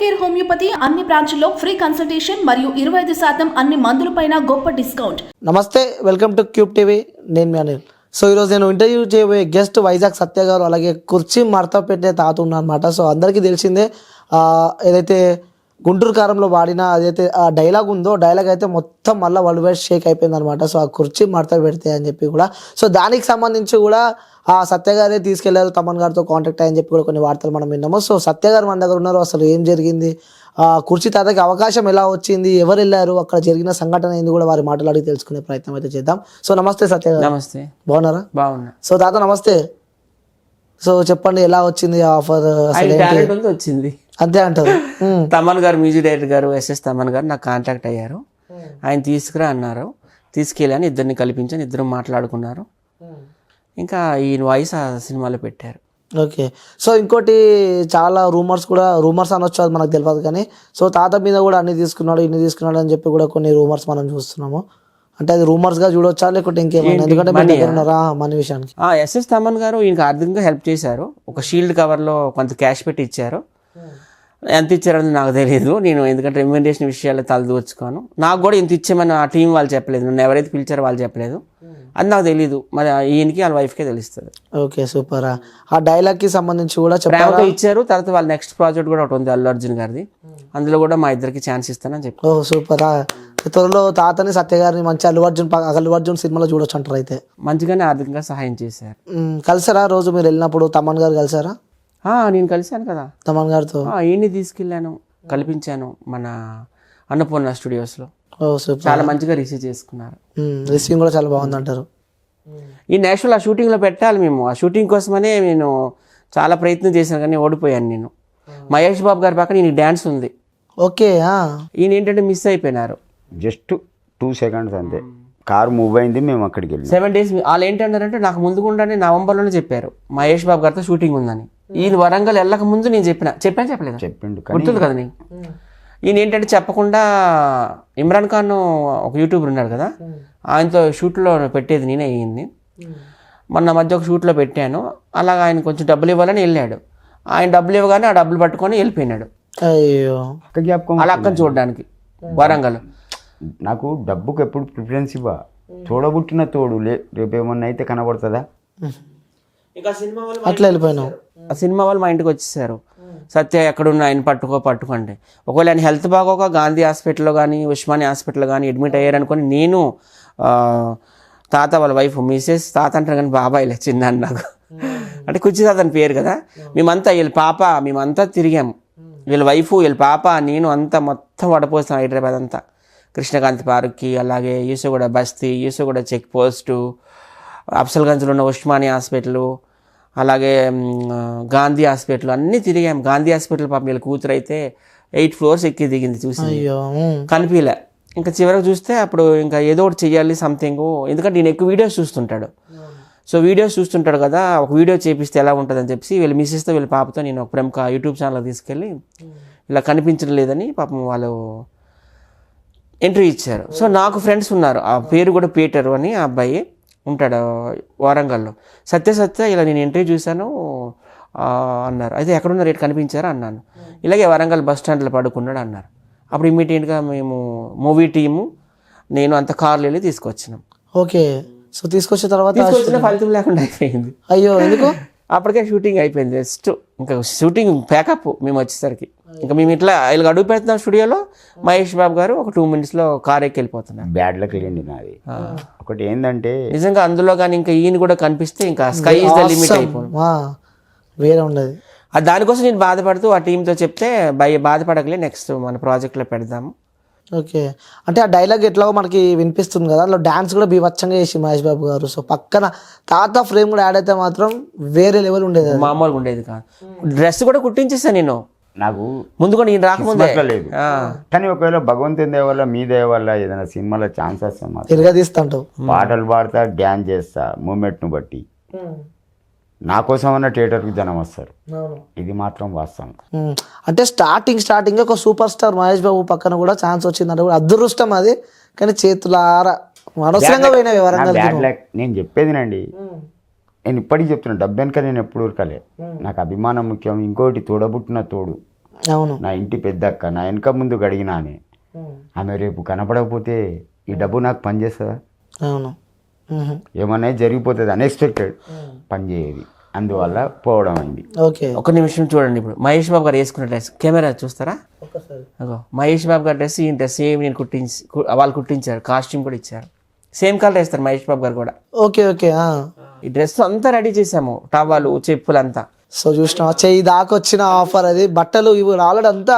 Care homeopathy అన్ని బ్రాంచ్ల్లో free consultation మరియు ఇరవై ఐదు శాతం అన్ని మందులపైన గొప్ప డిస్కౌంట్. నమస్తే వెల్కమ్ టు క్యూబ్ టీవీ. నేను మీ అనిల్. సో ఈరోజు నేను ఇంటర్వ్యూ చేయబోయే గెస్ట్ వైజాగ్ సత్య గారు అలాగే కుర్చీ మడత పెట్టే తాత ఉన్నారన్నమాట. సో అందరికీ తెలిసిందే ఏదైతే గుంటూరు కారంలో వాడిన అదైతే ఆ డైలాగ్ ఉందో డైలాగ్ అయితే మొత్తం మళ్ళీ వరల్డ్ వైడ్ షేక్ అయిపోయింది అనమాట సో ఆ కుర్చీ మడత పెడితే అని చెప్పి కూడా. సో దానికి సంబంధించి కూడా ఆ సత్య గారే తీసుకెళ్ళారు తమన్ గారితో కాంటాక్ట్ అయ్యని చెప్పి కూడా కొన్ని వార్తలు మనం విన్నాము. సో సత్య గారు మన దగ్గర ఉన్నారు అసలు ఏం జరిగింది? ఆ కుర్చీ తాతకి అవకాశం ఎలా వచ్చింది? ఎవరు వెళ్ళారు? అక్కడ జరిగిన సంఘటన ఏంది కూడా వారి మాటలు అడిగి తెలుసుకునే ప్రయత్నం అయితే చేద్దాం. సో నమస్తే సత్య గారు. నమస్తే. బాగున్నారా? బాగున్నా. సో తాత నమస్తే. సో చెప్పండి ఎలా వచ్చింది ఆఫర్ వచ్చింది. అంతే అంటారు. తమన్ గారు మ్యూజిక్ డైరెక్టర్ గారు ఎస్ఎస్ తమన్ గారు నాకు కాంటాక్ట్ అయ్యారు. ఆయన తీసుకురా అన్నారు. తీసుకెళ్ళాను ఇద్దరిని కల్పించాను ఇద్దరు మాట్లాడుకున్నారు. ఇంకా ఈ వాయిస్ ఆ సినిమాలో పెట్టారు. ఓకే. సో ఇంకోటి చాలా రూమర్స్ కూడా రూమర్స్ అనొచ్చు అది మనకు తెలియదు కానీ సో తాత మీద కూడా అన్ని తీసుకున్నాడు ఇన్ని తీసుకున్నాడు అని చెప్పి కూడా కొన్ని రూమర్స్ మనం చూస్తున్నాము. అంటే అది రూమర్స్గా చూడొచ్చా లేకుంటే ఇంకేమైనా? ఎందుకంటే మీ దగ్గర ఉన్నారా మనీ విషయానికి? ఆ ఎస్ఎస్ తమన్ గారు ఈయనకి ఆర్థికంగా హెల్ప్ చేశారు. ఒక షీల్డ్ కవర్లో కొంత క్యాష్ పెట్టి ఇచ్చారు. ఎంత ఇచ్చారని నాకు తెలియదు నేను ఎందుకంటే రెమ్యూనరేషన్ విషయాలు తలదూర్చుకోను నాకు కూడా ఇంత ఇచ్చామని ఆ టీం వాళ్ళు చెప్పలేదు. నన్ను ఎవరైతే పిలిచారో వాళ్ళు చెప్పలేదు. అది నాకు తెలియదు మరి ఈయనకి వాళ్ళ వైఫ్కే తెలుస్తుంది. Okay super. ఆ డైలాగ్కి సంబంధించి కూడా చెప్పారా? ప్రేమతో ఇచ్చారు. తర్వాత వాళ్ళ నెక్స్ట్ ప్రాజెక్ట్ కూడా ఒకటి ఉంది అల్లు అర్జున్ గారిది. అందులో కూడా మా ఇద్దరికి ఛాన్స్ ఇస్తానని చెప్పి ఓ సూపర్. త్వరలో తాతని సత్య గారిని మంచి అల్లు అర్జున్ అల్లు అర్జున్ సినిమాలో చూడొచ్చు అంటారు అయితే. మంచిగానే ఆర్థికంగా సహాయం చేశారు. మ్, కలిసారా రోజు మీరు వెళ్ళినప్పుడు? తమన్ గారు కలిసారా? నేను కలిశాను కదా. తమన్ గారితో? ఆ, ఈయన్ని తీసుకెళ్ళాను కల్పించాను మన అన్నపూర్ణ స్టూడియోస్లో. Oh super. చాలా మంచిగా రిసీవ్ చేసుకున్నారు. రిసీవింగ్ కూడా చాలా బాగుంది అంటారు ఈ నేషనల్ ఆ షూటింగ్లో పెట్టాలి మేము. ఆ షూటింగ్ కోసమనే నేను చాలా ప్రయత్నం చేశాను కానీ ఓడిపోయాను నేను. మహేష్ బాబు గారి పక్కన ఈయన డ్యాన్స్ ఉంది. ఓకే ఆ. ఈయన ఏంటంటే మిస్ అయిపోయినారు. జస్ట్ టూ సెకండ్స్ అంతే. కారు మూవ్ అయింది మేము అక్కడికి వెళ్ళాం. సెవెన్ డేస్ వాళ్ళు ఏంటన్నారంటే నాకు ముందుకుండానే నవంబర్లోనే చెప్పారు. మహేష్ బాబు గారితో షూటింగ్ ఉందని. ఈయన వరంగల్ వెళ్ళక ముందు నేను చెప్పిన. చెప్పాను చెప్పలేదు? చెప్పిండు గుర్తుంది కదా నీకు? ఈయన ఏంటంటే చెప్పకుండా ఇమ్రాన్ ఖాన్ ఒక యూట్యూబర్ ఉన్నాడు కదా ఆయనతో షూట్లో పెట్టేది నేనే అయ్యింది మొన్న మధ్య ఒక షూట్లో పెట్టాను అలాగ ఆయన కొంచెం డబ్బులు ఇవ్వాలని వెళ్ళాడు. ఆయన డబ్బులు ఇవ్వగానే ఆ డబ్బులు పట్టుకొని వెళ్ళిపోయినాడు. అయ్యో. అలా అక్కని చూడడానికి వరంగల్. నాకు డబ్బుకు ఎప్పుడు ప్రిఫరెన్స్ ఇవ్వ. తోడబుట్టిన తోడు లే రేపు ఏమన్నా అయితే కనబడుతుందా? అట్లా వెళ్ళిపోయినావు ఆ సినిమా వాళ్ళు మా ఇంటికి వచ్చేసారు. సత్య ఎక్కడున్నా ఆయన పట్టుకో పట్టుకోండి. ఒకవేళ ఆయన హెల్త్ బాగోక గాంధీ హాస్పిటల్లో కానీ ఉస్మాని హాస్పిటల్లో కానీ అడ్మిట్ అయ్యారనుకొని నేను ఆ, తాత వాళ్ళ వైఫ్ మిసెస్ తాత అంటారు కానీ బాబాయ్లే చిన్న అన్న నాకు. అంటే కుర్చీ తాత అని పేరు కదా. మేమంతా వీళ్ళ పాప మేమంతా తిరిగాము వీళ్ళ వైఫ్ వీళ్ళ పాప నేను అంతా మొత్తం వడపోస్తాం హైదరాబాద్ అంతా. కృష్ణకాంత్ పార్క్కి అలాగే యూసుగూడ బస్తీ యూసుగూడ చెక్ పోస్టు అఫ్సల్గంజ్లో ఉన్న ఉస్మాని హాస్పిటల్ అలాగే గాంధీ హాస్పిటల్ అన్నీ తిరిగాం. గాంధీ హాస్పిటల్ పాపం వీళ్ళ కూతురు అయితే ఎయిట్ ఫ్లోర్స్ ఎక్కి దిగింది చూసి. కనిపించలే ఇంకా చివరికి చూస్తే అప్పుడు ఇంకా ఏదో ఒకటి చెయ్యాలి సంథింగ్ ఎందుకంటే నేను ఎక్కువ వీడియోస్ చూస్తుంటాడు. సో వీడియోస్ చూస్తుంటాడు కదా ఒక వీడియో చేపిస్తే ఎలా ఉంటుందని చెప్పి వీళ్ళ మిస్సెస్తో వీళ్ళ పాపతో నేను ఒక ప్రముఖ యూట్యూబ్ ఛానల్ తీసుకెళ్ళి ఇలా కనిపించడం లేదని పాపం వాళ్ళు ఎంట్రీ ఇచ్చారు. సో నాకు ఫ్రెండ్స్ ఉన్నారు. ఆ పేరు కూడా పీటర్ అని ఆ అబ్బాయి. ఉంటాడు వారంగల్లో. సత్య సత్య ఇలా నేను ఎంట్రీ చూశాను అన్నారు. అయితే ఎక్కడున్నారు రేటు కనిపించారా? అన్నాను. ఇలాగే వరంగల్ బస్ స్టాండ్లో పడుకున్నాడు అన్నారు. అప్పుడు ఇమీడియట్గా మేము మూవీ టీము నేను అంత కార్లు వెళ్ళి తీసుకొచ్చినాం. ఓకే. సో తీసుకొచ్చిన తర్వాత తీసుకొచ్చిన ఫలితం లేకుండా అయిపోయింది. అయ్యో ఎందుకు? అప్పటికే షూటింగ్ అయిపోయింది. జస్ట్ ఇంకా షూటింగ్ ప్యాకప్ మేము వచ్చేసరికి. ఇంకా మేము ఇట్లా ఇలా అడుగు పెడుతున్నాం స్టూడియోలో. మహేష్ బాబు గారు ఒక టూ మినిట్స్లో కార్ ఎక్కి వెళ్ళిపోతున్నారు. బ్యాడ్ లక్ లేండి నాది. ఒకటి ఏంటంటే నిజంగా అందులో కానీ ఇంకా ఈయన కూడా కనిపిస్తే ఇంకా స్కై ఇస్ ద లిమిట్ అయిపోయింది వేరే ఉండదు. ఆ దానికోసం నేను బాధపడుతూ ఆ టీంతో చెప్తే భయ బాధపడకలే. నెక్స్ట్ మన ప్రాజెక్ట్లో పెడదాము. ఓకే. అంటే ఆ డైలాగ్ ఎట్లాగో మనకి వినిపిస్తుంది కదా. అందులో డాన్స్ కూడా బీభత్సంగా చేసి మహేష్ బాబు గారు. సో పక్కన తాత ఫ్రేమ్ కూడా యాడ్ అయితే మాత్రం వేరే లెవెల్ ఉండేది అది. మామూలుగా ఉండేది కాదు. డ్రెస్ కూడా కుట్టించేసాను నేను. నాకు ముందు కూడా నేను రాకముందే. లేదు. కానీ ఒకవేళ భగవంతుని దయ వల్ల మీ దయ వల్ల ఏదైనా సినిమాలో ఛాన్స్ వస్తే మాత్రం తిరగదీస్తుంటావు. పాటలు పాడతా డ్యాన్స్ చేస్తా మూమెంట్ను బట్టి. నా కోసం అన్న థియేటర్కి జనం వస్తారు. ఇది మాత్రం వాస్తవం. అంటే స్టార్టింగ్ స్టార్టింగ్ ఒక సూపర్ స్టార్ మహేష్ బాబు పక్కన కూడా ఛాన్స్ వచ్చిందంటే కూడా అదృష్టం అది. కానీ చేతులారా అనవసరంగా నేను చెప్పేదినండి. నేను ఇప్పటికీ చెప్తున్నా డబ్బు వెనక నేను ఎప్పుడు ఉరకలే. నాకు అభిమానం ముఖ్యం ఇంకోటి తోడబుట్టిన తోడు. అవును. నా ఇంటి పెద్దక్క నా వెనక ముందు గడిగిన ఆమె. ఆమె రేపు కనపడకపోతే ఈ డబ్బు నాకు పనిచేస్తుందా అవును. ఏమన్నా జరిగిపోతుంది అన్ఎక్స్పెక్టెడ్ పనిచేయేది అందువల్ల పోవడం అయింది. ఓకే. ఒక నిమిషం చూడండి ఇప్పుడు. మహేష్ బాబు గారు వేసుకున్న డ్రెస్ కెమెరా చూస్తారా? అగో మహేష్ బాబు గారి డ్రెస్ ఈ డ్రెస్ సేమ్ నేను కుట్టించి కు- వాళ్ళు కుట్టించారు కాస్ట్యూమ్ కూడా ఇచ్చారు. సేమ్ కలర్ వేస్తారు మహేష్ బాబు గారు కూడా. ఓకే ఓకే ఆ. ఈ డ్రెస్ అంతా రెడీ చేసాము టవాలు చెప్పులు అంతా సో చూసిన చెయ్యి దాకా వచ్చిన ఆఫర్ అది బట్టలు ఇవి ఆల్రెడీ అంతా.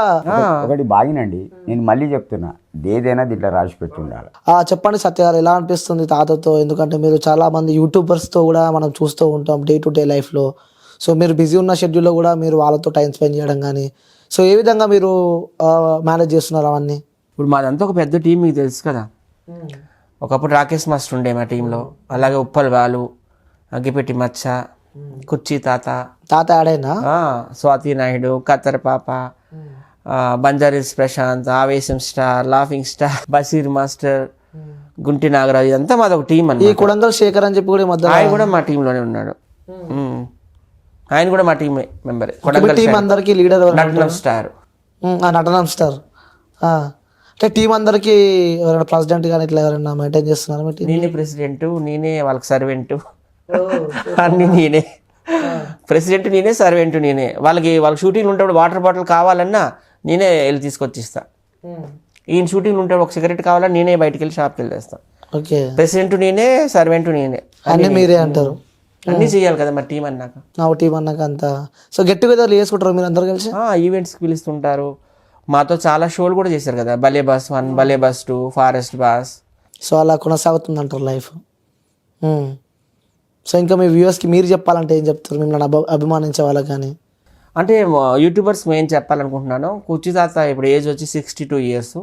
ఒకటి బాగినండి. నేను మళ్ళీ చెప్తున్నా ఏదైనా దీంట్లో రాసి పెట్టి ఉండాలి ఆ, చెప్పండి సత్య గారు ఎలా అనిపిస్తుంది తాతతో? ఎందుకంటే మీరు చాలా మంది యూట్యూబర్స్తో కూడా మనం చూస్తూ ఉంటాం డే టు డే లైఫ్లో సో మీరు బిజీ ఉన్న షెడ్యూల్లో కూడా మీరు వాళ్ళతో టైం స్పెండ్ చేయడం కానీ సో ఏ విధంగా మీరు మేనేజ్ చేస్తున్నారు అవన్నీ? ఇప్పుడు మాదంతా ఒక పెద్ద టీం మీకు తెలుసు కదా. ఒకప్పుడు రాకేష్ మాస్టర్ ఉండే మా టీంలో అలాగే ఉప్పల్ బాలు అగ్గిపెట్టి మచ్చ కుర్చీ తాత. తాత ఆడైనా? స్వాతి నాయుడు కత్తర్ పాప Banjaris Prashanth Avesham star laughing star Basheer master Gunti Nagaraju ఇదంతా మాది ఒక టీం ఈ అన్నమాట కుడంగల్ శేఖర్ అని చెప్పి కూడా ఆయన కూడా మా టీంలోనే ఉన్నాడు. ఆయన కూడా మా టీం మెంబర్. కొడంగల్ టీం అందరికి లీడర్ నటనం స్టార్. నటనం స్టార్. అంటే టీం అందరికి ఎవరైనా ప్రెసిడెంట్ కానీ ఇట్లా ఎవరైనా మెయింటైన్ చేస్తున్నారు నేనే ప్రెసిడెంట్ నేనే వాళ్ళకి సర్వెంట్. అన్ని నేనే. ప్రెసిడెంట్ నేనే సర్వెంట్ నేనే. వాళ్ళకి వాళ్ళ షూటింగ్ ఉంటే వాటర్ బాటిల్ కావాలన్నా నేనే వెళ్ళి తీసుకొచ్చి ఇస్తా ఈయన షూటింగ్ ఉంటే ఒక సిగరెట్ కావాలన్నా నేనే బయటికి వెళ్ళి షాప్కి వెళ్ళేస్తా. ఓకే. ప్రెసిడెంట్ నేనే సర్వెంట్ నేనే. అన్ని మీరే అంటారు. అన్నీ చేయాలి కదా మరి టీం అన్నాక. నా టీం అన్నాక అంతా. సో గెట్ టుగెదర్ చేసుకుంటారు మీరు అందరు కలిసి? ఆ, ఈవెంట్స్కి పిలుస్తుంటారు. మాతో చాలా షోలు కూడా చేశారు కదా. భలే బస్ వన్ భలే bus two forest boss. So అలా కొనసాగుతుంది అంటారు లైఫ్ సో ఇంకా మీ వ్యూవర్స్కి మీరు చెప్పాలంటే ఏం చెప్తారు? మిమ్మల్ని అభి అభిమానించే వాళ్ళకి కానీ? అంటే యూట్యూబర్స్ మేము చెప్పాలనుకుంటున్నాను కుర్చీ తాత ఇప్పుడు ఏజ్ వచ్చి సిక్స్టీ టూ ఇయర్స్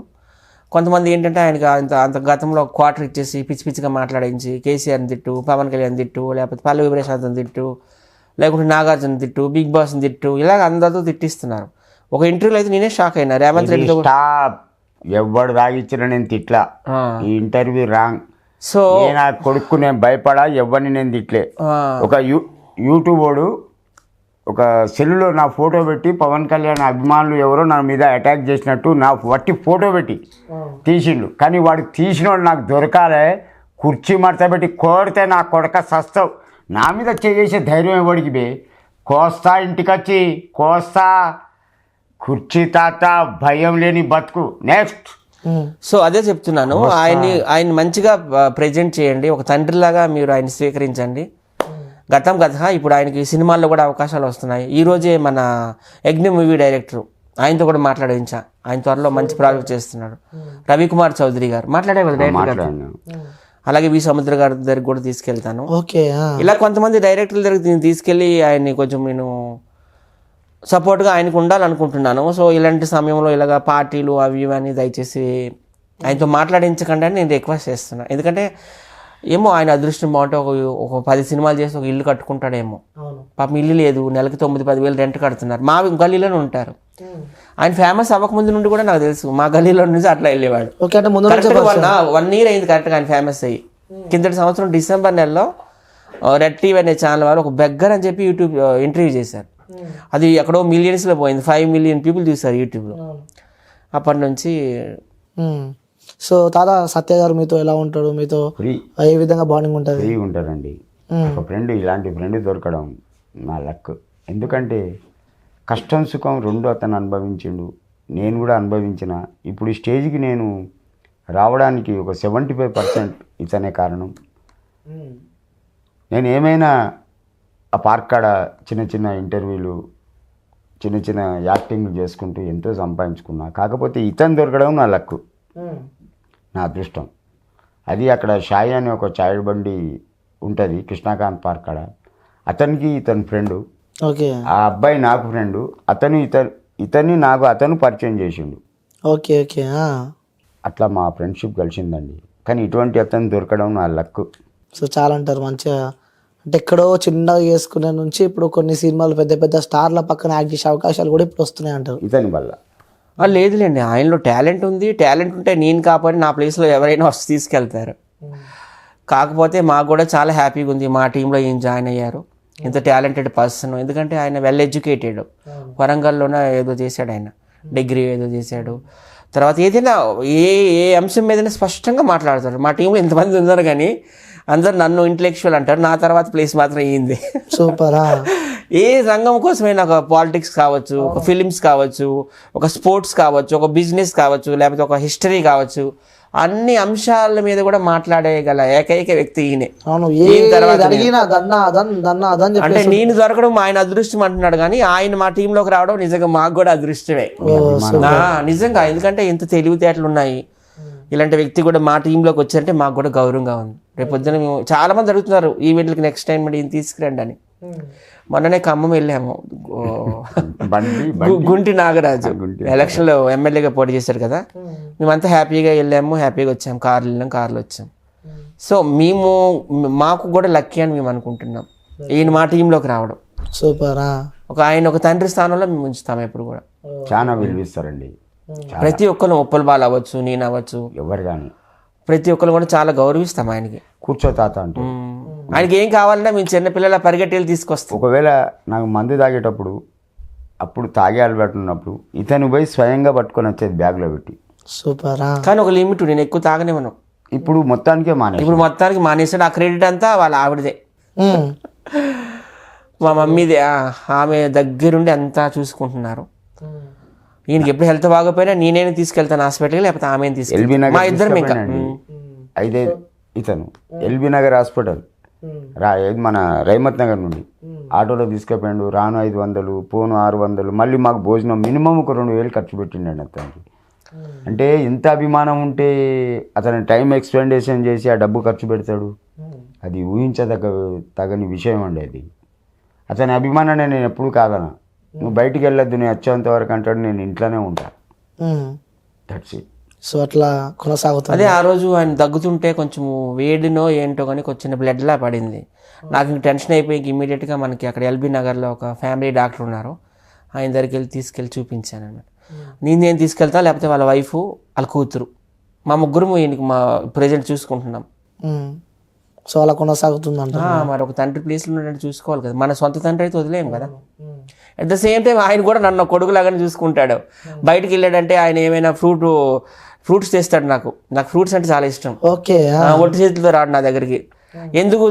కొంతమంది ఏంటంటే ఆయనకి అంత అంత గతంలో క్వార్టర్ ఇచ్చేసి పిచ్చి పిచ్చిగా మాట్లాడించి కేసీఆర్ని తిట్టు పవన్ కళ్యాణ్ తిట్టు లేకపోతే పల్లవి ప్రశాంత్ని తిట్టు లేకుంటే నాగార్జున తిట్టు బిగ్ బాస్ని తిట్టు ఇలాగ అందరితో తిట్టిస్తున్నారు. ఒక ఇంటర్వ్యూలో అయితే నేనే షాక్ అయినా. రేవంత్ స్టాప్ ఎవడు రాగిచ్చిన నేను తిట్లా. ఈ ఇంటర్వ్యూ రాంగ్. సో నేను ఆ కొడుకు నేను భయపడా ఎవరిని నేను తిట్లే. ఒక యూ యూట్యూబ్ వాడు ఒక సెల్లులో నా ఫోటో పెట్టి పవన్ కళ్యాణ్ అభిమానులు ఎవరో నా మీద అటాక్ చేసినట్టు నా వట్టి ఫోటో పెట్టి తీసిండు. కానీ వాడు తీసినోడు నాకు దొరకాలే. కుర్చీ మడత పెట్టి కోరితే నా కొడక సస్తావు. నా మీద చేసే ధైర్యం ఎవడికి బే? కోస్తా ఇంటికొచ్చి కోస్తా. కుర్చీ తాత భయం లేని బతుకు. నెక్స్ట్. సో అదే చెప్తున్నాను. ఆయన్ని ఆయన మంచిగా ప్రజెంట్ చేయండి. ఒక తండ్రిలాగా మీరు ఆయన స్వీకరించండి. గతం గత ఇప్పుడు ఆయనకి సినిమాల్లో కూడా అవకాశాలు వస్తున్నాయి. ఈ రోజే మన యజ్ఞ మూవీ డైరెక్టర్. ఆయనతో కూడా మాట్లాడించా. ఆయన త్వరలో మంచి ప్రాజెక్ట్ చేస్తున్నాడు. రవికుమార్ చౌదరి గారు. మాట్లాడే డైరెక్టర్ అలాగే వి సముద్ర గారి దగ్గరికి కూడా తీసుకెళ్తాను. ఓకే ఇలా కొంతమంది డైరెక్టర్ల దగ్గరికి దీన్ని తీసుకెళ్ళి ఆయన్ని కొంచెం నేను సపోర్ట్గా ఆయనకు ఉండాలనుకుంటున్నాను. సో ఇలాంటి సమయంలో ఇలాగ పార్టీలు అవి ఇవి అని దయచేసి ఆయనతో మాట్లాడించకండి అని నేను రిక్వెస్ట్ చేస్తున్నాను ఎందుకంటే ఏమో ఆయన అదృష్టం బాగుంటే ఒక ఒక పది సినిమాలు చేసి ఒక ఇల్లు కట్టుకుంటాడేమో. పాపం ఇల్లు లేదు నెలకి తొమ్మిది పది వేలు రెంట్ కడుతున్నారు. మా గల్లీలోనే ఉంటారు. ఆయన ఫేమస్ అవ్వకముందు నుండి కూడా నాకు తెలుసు. మా గల్లీలో నుంచి అట్లా వెళ్ళేవాడు. ఓకే అంటే ముందు నుంచి కరెక్ట్ వన్ వన్ ఇయర్ అయింది కరెక్ట్గా ఆయన ఫేమస్ అయ్యి. కిందటి సంవత్సరం డిసెంబర్ నెలలో రెడ్ టీవీ అనే ఛానల్ వాళ్ళు ఒక బెగ్గర్ అని చెప్పి యూట్యూబ్ ఇంటర్వ్యూ చేశారు. అది ఎక్కడో మిలియన్స్లో పోయింది. ఫైవ్ మిలియన్ పీపుల్ చూసారు యూట్యూబ్లో అప్పటి నుంచి. సో తాత సత్య గారు మీతో ఎలా ఉంటాడు? మీతో ఫ్రీ ఏ విధంగా బాండింగ్ ఉంటుంది? ఫ్రీ ఉంటారండి. ఒక ఫ్రెండ్ ఇలాంటి ఫ్రెండ్ దొరకడం నా లక్ ఎందుకంటే కష్టం సుఖం రెండు అతను అనుభవించిండు. నేను కూడా అనుభవించిన. ఇప్పుడు ఈ స్టేజ్కి నేను రావడానికి ఒక సెవెంటీ ఫైవ్ పర్సెంట్ ఇతనే కారణం. నేను ఏమైనా ఆ పార్క్ కాడ చిన్న చిన్న ఇంటర్వ్యూలు చిన్న చిన్న యాక్టింగ్ చేసుకుంటూ ఎంతో సంపాదించుకున్నా. కాకపోతే ఇతను దొరకడం నా లక్కు. నా అదృష్టం. అది అక్కడ షాయి అనే ఒక చాయ్ బండి ఉంటుంది కృష్ణాకాంత్ పార్క్ కాడ. అతనికి ఇతని ఫ్రెండు. ఓకే. ఆ అబ్బాయి నాకు ఫ్రెండు. అతను ఇతను ఇతన్ని నాకు అతను పరిచయం చేసిండు. Okay okay. అట్లా మా ఫ్రెండ్షిప్ కలిసిందండి కానీ ఇటువంటి అతను దొరకడం నా లక్ సో చాలా అంటారు మంచిగా అంటే ఎక్కడో చిన్నగా చేసుకునే నుంచి ఇప్పుడు కొన్ని సినిమాలు పెద్ద పెద్ద స్టార్ల పక్కన యాక్ట్ చేసే అవకాశాలు కూడా ఇప్పుడు వస్తున్నాయి అంటారు. ఇతని వల్ల. ఆ, లేదులేండి. ఆయనలో టాలెంట్ ఉంది. టాలెంట్ ఉంటే నేను కాకపోతే నా ప్లేస్లో ఎవరైనా వచ్చి తీసుకెళ్తారు. కాకపోతే మాకు కూడా చాలా హ్యాపీగా ఉంది. మా టీంలో ఈయన జాయిన్ అయ్యారు. ఇంత టాలెంటెడ్ పర్సన్. ఎందుకంటే ఆయన వెల్ ఎడ్యుకేటెడ్ వరంగల్లోనే ఏదో చేశాడు ఆయన. డిగ్రీ ఏదో చేశాడు. తర్వాత ఏదైనా ఏ ఏ అంశం మీదైనా స్పష్టంగా మాట్లాడతారు. మా టీంలో ఇంతమంది ఉన్నారు కానీ అందరు నన్ను ఇంటలెక్చువల్ అంటారు నా తర్వాత ప్లేస్ మాత్రం అయ్యింది సూపరా ఏ రంగం కోసమైనా ఒక పాలిటిక్స్ కావచ్చు ఒక ఫిలిమ్స్ కావచ్చు ఒక స్పోర్ట్స్ కావచ్చు ఒక బిజినెస్ కావచ్చు లేకపోతే ఒక హిస్టరీ కావచ్చు అన్ని అంశాల మీద కూడా మాట్లాడేయగల ఏకైక వ్యక్తి ఈయనే. అంటే నేను దొరకడం ఆయన అదృష్టం అంటున్నాడు కానీ ఆయన మా టీంలోకి రావడం నిజంగా మాకు కూడా అదృష్టమే. నా నిజంగా ఎందుకంటే ఇంత తెలివితేటలు ఉన్నాయి. ఇలాంటి వ్యక్తి కూడా మా టీంలోకి వచ్చారంటే మాకు కూడా గౌరవంగా ఉంది. రేపు పొద్దున మేము చాలా మంది అడుగుతున్నారు ఈవెంట్లకి నెక్స్ట్ టైం మరి ఈయన తీసుకురండి అని. మొన్ననే ఖమ్మం వెళ్ళాము. గుంటి నాగరాజు. ఎలక్షన్లో ఎమ్మెల్యేగా పోటీ చేశారు కదా. మేమంతా హ్యాపీగా వెళ్ళాము హ్యాపీగా వచ్చాము కార్లు వెళ్ళాం కార్లు వచ్చాం సో మేము మాకు కూడా లక్కీ అని మేము అనుకుంటున్నాం. ఈయన మా టీంలోకి రావడం. సూపరా. ఒక ఆయన ఒక తండ్రి స్థానంలో మేము ఉంచుతాం ఎప్పుడు కూడా. చాలా విలువిస్తారండి. ప్రతి ఒక్కరు ఉప్పల బాల్ అవ్వచ్చు నేను అవ్వచ్చు. ఎవరు కానీ. ప్రతి ఒక్కరు కూడా చాలా గౌరవిస్తాం ఆయనకి. కూర్చో తాత అంటే. ఆయనకి ఏం కావాలన్నా మేము చిన్నపిల్లల పరిగెట్టి వెళ్ళి తీసుకొస్తాం. ఒకవేళ నాకు మందు తాగేటప్పుడు అప్పుడు తాగే అలవాటు ఉన్నప్పుడు ఇతను పోయి స్వయంగా పట్టుకొని వచ్చేది బ్యాగ్లో పెట్టి. సూపరా. కానీ ఒక లిమిట్ నేను ఎక్కువ తాగనివ్వను. ఇప్పుడు మొత్తానికే మానే ఇప్పుడు మొత్తానికి మానేసాడు ఆ క్రెడిట్ అంతా వాళ్ళ ఆవిడదే. మా మమ్మీదే ఆ, ఆమె దగ్గరుండి అంతా చూసుకుంటున్నారు. ఈయనకి ఎప్పుడు హెల్త్ బాగోపోయినా నేనే తీసుకెళ్తాను హాస్పిటల్కి లేకపోతే ఆమె ఎల్బీ తీసుకెళ్తాను నగర్ మా ఇద్దరం ఇంకా. అయితే ఇతను ఎల్బీ నగర్ హాస్పిటల్. రా ఏది మన రైమత్ నగర్ నుండి. ఆటోలో తీసుకుపోయాడు రాను ఐదు వందలు పోను ఆరు వందలు మళ్ళీ మాకు భోజనం మినిమం ఒక రెండు వేలు ఖర్చు పెట్టిండండి అతనికి. అంటే ఎంత అభిమానం ఉంటే అతని టైం ఎక్స్పెండేషన్ చేసి ఆ డబ్బు ఖర్చు పెడతాడు. అది ఊహించదగ్గ తగని విషయం అండి అది. అతని అభిమానాన్ని నేను ఎప్పుడు కాదనా. నువ్వు బయటికి వెళ్ళొద్దు నేను వచ్చేంత వరకు అంటాడు నేను ఇంట్లోనే ఉంటా. ఉమ్. దట్స్ ఇట్ సో అట్లా కొనసాగుతుంది. అదే ఆ రోజు ఆయన దగ్గుతుంటే కొంచెం వేడినో ఏంటో కానీ కొంచెం బ్లడ్ లా పడింది. నాకు ఇంక టెన్షన్ అయిపోయి ఇమీడియట్గా మనకి అక్కడ ఎల్బీ నగర్లో ఒక ఫ్యామిలీ డాక్టర్ ఉన్నారు. ఆయన దగ్గరికి వెళ్ళి తీసుకెళ్ళి చూపించాను అనమాట నేను నేను తీసుకెళ్తా లేకపోతే వాళ్ళ వైఫ్ వాళ్ళ కూతురు. మా ముగ్గురు ఈయనకి మా ప్రజెంట్ చూసుకుంటున్నాం. సో అలా కొనసాగుతుందంట మరి ఒక తండ్రి ప్లేస్లో ఉన్నట్టు చూసుకోవాలి కదా. మన సొంత తండ్రి అయితే వదిలేం కదా. అట్ ద సేమ్ టైం ఆయన కూడా నన్ను కొడుకులాగానే చూసుకుంటాడు. బయటికి వెళ్ళాడంటే ఆయన ఏమైనా ఫ్రూట్ ఫ్రూట్స్ తెస్తాడు నాకు. నాకు ఫ్రూట్స్ అంటే చాలా ఇష్టం. ఓకే ఒట్టి చేతులతో రాడు నా దగ్గరికి. ఎందుకు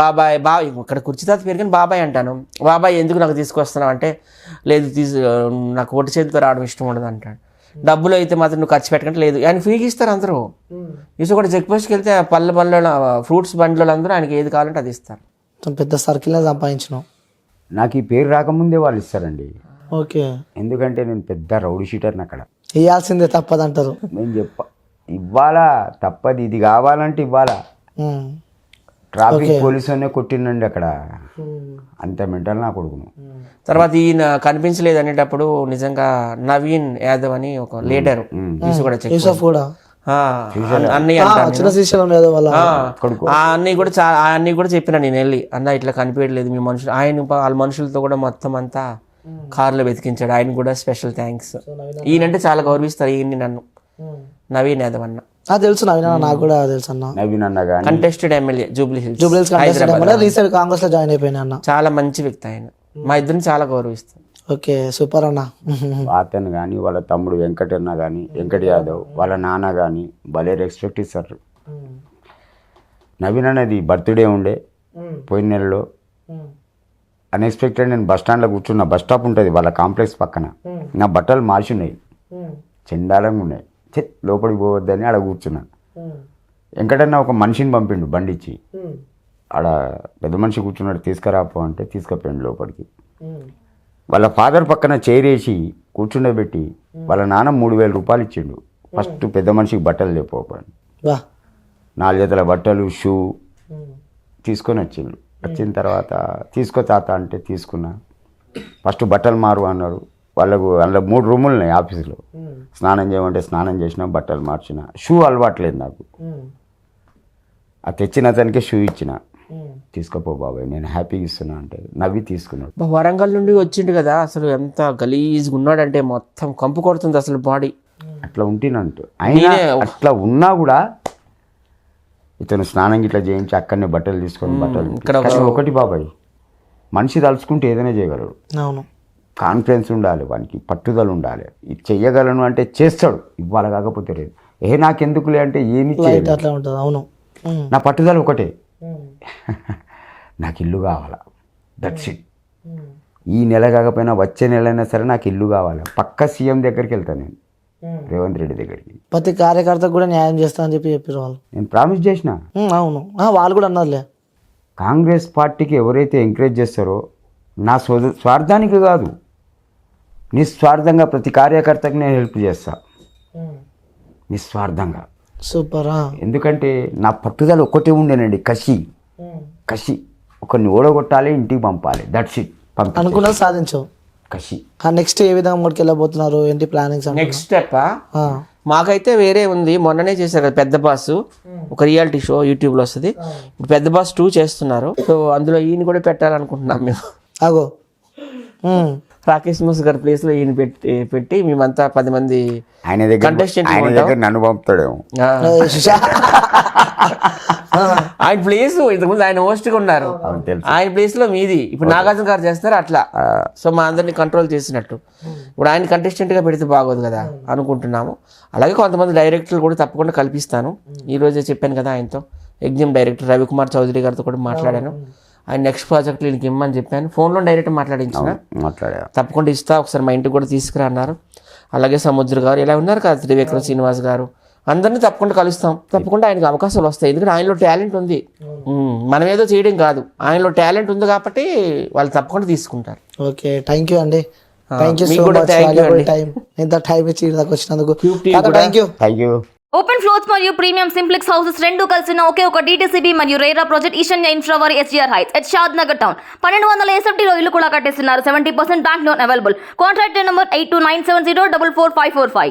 బాబాయ్ బా ఇక్కడ కుర్చీ తాత పేరు కానీ బాబాయ్ అంటాను. బాబాయ్ ఎందుకు నాకు తీసుకొస్తున్నావు అంటే లేదు తీసు నాకు ఒట్టి చేతితో రావడం ఇష్టం ఉండదు అంటాడు. డబ్బులు అయితే మాత్రం నువ్వు ఖర్చు పెట్టకంటే లేదు. ఆయన ఫ్రీగా ఇస్తారు అందరూ. ఇసు కూడా చెక్ పోస్ట్కి వెళ్తే ఆ పళ్ళ బండ్లో ఫ్రూట్స్ బండ్లో అందరూ ఆయనకి ఏది కావాలంటే అది ఇస్తారు. పెద్ద సర్కిల్నే సంపాదించినావు. నాకు ఈ పేరు రాకముందే వాళ్ళు ఇస్తారండి. ఓకే. ఎందుకంటే నేను పెద్ద రౌడీ షీటర్ని అక్కడ ఇవ్వాల్సిందే తప్పదంటారు. నేను చెప్ప ఇవ్వాలా? తప్పది. ఇది కావాలంటే ఇవ్వాలా? ఉమ్. ట్రాఫిక్ పోలీస్ అనే కొట్టిండండి అక్కడ. అంత మెంటల్ నా కొడుకును. తర్వాత ఈయన కనిపించలేదు అనేటప్పుడు నిజంగా నవీన్ యాదవ్ అని ఒక లీడర్ తీసి కూడా. చాలా కూడా చెప్పిన నేను వెళ్ళి అన్న ఇట్లా కనిపించలేదు మీ మనుషులు. ఆయన వాళ్ళ మనుషులతో కూడా మొత్తం అంతా కారులో వెతికించాడు. ఆయన కూడా స్పెషల్ థ్యాంక్స్. ఈయనంటే చాలా గౌరవిస్తారు ఈయన్ని నన్ను. నవీన్ యాదవ్ అన్న. తెలుసు నవీన నాకు కూడా తెలుసు అన్న. నవీన్ అన్న కానీ కంటెస్టెడ్ ఎమ్మెల్యే జూబ్లీ హిల్స్ జూబ్లీస్ కంటెస్ట్ రీసెంట్ కాంగ్రెస్లో జాయిన్ అయిపోయినా అన్న. చాలా మంచి వ్యక్తి ఆయన. మా ఇద్దరిని చాలా గౌరవిస్తాను ఓకే సూపర్ అన్న. అతను కానీ వాళ్ళ తమ్ముడు వెంకటన్న కానీ వెంకట యాదవ్ వాళ్ళ నాన్న కానీ భలే రెస్పెక్ట్ ఇస్తారు. నవీన్ అనేది బర్త్డే ఉండే పోయిన నెలలో అన్ఎక్స్పెక్టెడ్ నేను బస్ స్టాండ్లో కూర్చున్నా బస్ స్టాప్ ఉంటుంది వాళ్ళ కాంప్లెక్స్ పక్కన. నా బట్టలు మార్చి ఉన్నాయి చండాలంగా ఉన్నాయి. చె లోపలికి పోవద్దని ఆడ కూర్చున్నా. వెంకటన్న ఒక మనిషిని పంపిండు బండి ఇచ్చి ఆడ పెద్ద మనిషి కూర్చున్నాడు తీసుకురాపో అంటే తీసుకుపోయిండు లోపలికి. వాళ్ళ ఫాదర్ పక్కన చేరేసి కూర్చుండబెట్టి వాళ్ళ నాన్న మూడు వేల రూపాయలు ఇచ్చిండు. ఫస్ట్ పెద్ద మనిషికి బట్టలు వా. నాలుగు జతల బట్టలు షూ తీసుకొని వచ్చిండు. వచ్చిన తర్వాత తీసుకో తాత అంటే తీసుకున్నా. ఫస్ట్ బట్టలు మారు అన్నారు. వాళ్ళకు అందులో మూడు రూములు ఉన్నాయి ఆఫీసులో. స్నానం చేయమంటే స్నానం చేసిన బట్టలు మార్చిన. షూ అలవాట్లేదు నాకు. ఆ తెచ్చిన అతనికి షూ ఇచ్చిన. తీసుకోపో బాబాయ్ నేను హ్యాపీగా ఇస్తున్నా అంటే నవ్వి తీసుకున్నాడు. వరంగల్ నుండి వచ్చిండు కదా అసలు ఎంత గలీజ్గా ఉన్నాడంటే మొత్తం కంపు కొడుతుంది అసలు బాడీ. అట్లా ఉంటేనంటూ. అయినా అట్లా ఉన్నా కూడా ఇతను స్నానం ఇట్లా చేయించి అక్కడనే బట్టలు తీసుకొని బట్టలు ఒకటి బాబాయ్ మనిషి తలుచుకుంటే ఏదైనా చేయగలడు. అవును. కాన్ఫిడెన్స్ ఉండాలి వానికి పట్టుదల ఉండాలి. ఇది చెయ్యగలను అంటే చేస్తాడు ఇవాళ కాకపోతే లేదు. ఏ నాకెందుకులే అంటే ఏమి అట్లా ఉంటుంది అవును. నా పట్టుదల ఒకటే. నాకు ఇల్లు కావాలా. దట్స్ ఇట్ ఈ నెల కాకపోయినా వచ్చే నెలైనా సరే నాకు ఇల్లు కావాలి. పక్క సీఎం దగ్గరికి వెళ్తాను నేను. రేవంత్ రెడ్డి దగ్గరికి. ప్రతి కార్యకర్తకు కూడా న్యాయం చేస్తా అని చెప్పి చెప్పారు వాళ్ళు. నేను ప్రామిస్ చేసిన. అవును. వాళ్ళు కూడా అన్నారులే కాంగ్రెస్ పార్టీకి ఎవరైతే ఎంకరేజ్ చేస్తారో నా స్వ స్వార్థానికి కాదు. నిస్వార్థంగా ప్రతి కార్యకర్తకి నేను హెల్ప్ చేస్తా. నిస్వార్థంగా. సూపర్. ఎందుకంటే నా పట్టుదల ఒక్కటే ఉండేనండి కసి కసి ఒకరిని ఓడగొట్టాలి ఇంటికి పంపాలి. దట్స్ ఇట్ పంపి అనుకున్నది సాధించవు. కసి నెక్స్ట్ ఏ విధంగా ముందుకు వెళ్ళబోతున్నారు? ఏంటి ప్లానింగ్స్ నెక్స్ట్ స్టెప్ మాకైతే వేరే ఉంది. మొన్ననే చేశారు కదా పెద్ద బాస్. ఒక రియాలిటీ షో యూట్యూబ్లో వస్తుంది. ఇప్పుడు పెద్ద బాస్ టూ చేస్తున్నారు. సో అందులో ఈయన కూడా పెట్టాలనుకుంటున్నాం మేము. అగో. రాకేష్ మూస్ గారి ప్లేస్లో ఈయన పెట్టి పెట్టి మేమంతా పది మంది ఆయన దగ్గర ఆయన. దగ్గర నన్ను పంపుతాడేమో. ఆయన ప్లేస్ ఇంతకుముందు ఆయన హోస్ట్గా ఉన్నారు. అవును తెలుసు. ఆయన ప్లేస్లో మీది. ఇప్పుడు నాగార్జున గారు చేస్తారు అట్లా. సో మా అందరిని కంట్రోల్ చేసినట్టు. ఇప్పుడు ఆయన contestant గా పెడితే బాగోదు కదా అనుకుంటున్నాము. అలాగే కొంతమంది డైరెక్టర్లు కూడా తప్పకుండా కల్పిస్తాను. ఈ రోజే చెప్పాను కదా ఆయనతో. ఎగ్జిమ్ డైరెక్టర్ రవికుమార్ చౌదరి గారితో కూడా మాట్లాడాను. ఆయన నెక్స్ట్ ప్రాజెక్ట్ వీళ్ళకి ఇమ్మని చెప్పాను ఫోన్లో డైరెక్ట్ మాట్లాడించిన. మాట్లాడా. తప్పకుండా ఇస్తా ఒకసారి మా ఇంటికి కూడా తీసుకురా అన్నారు. అలాగే సముద్ర గారు ఇలా ఉన్నారు కదా త్రివిక్రమ్ శ్రీనివాస్ గారు. అందరినీ తప్పకుండా కలుస్తాం. తప్పకుండా ఆయనకి అవకాశాలు వస్తాయి. ఎందుకంటే ఆయనలో టాలెంట్ ఉంది. మనం ఏదో చేయడం కాదు. ఆయనలో టాలెంట్ ఉంది కాబట్టి వాళ్ళు తప్పకుండా తీసుకుంటారు. ఓకే థ్యాంక్ యూ అండి. Thank you so much. Time ఇంత టైం ఇచ్చి ఇక్కడ దాకా వచ్చినందుకు. Thank you thank you open floors మరియు ప్రీమియం సింప్లెక్స్ హౌసెస్ రెండు కలిసిన ఒకే ఒక డీటీసీబీ మరియు రేరా ప్రాజెక్ట్ ఈశాన్య ఇన్ఫ్రా వారి SGR Heights at Shadnagar town పన్నెండు వందల ఎస్ఎఫ్టీలో ఇల్లు కూడా కట్టేస్తున్నారు. Seventy percent bank loan available contract number eight two nine seven zero double four five four five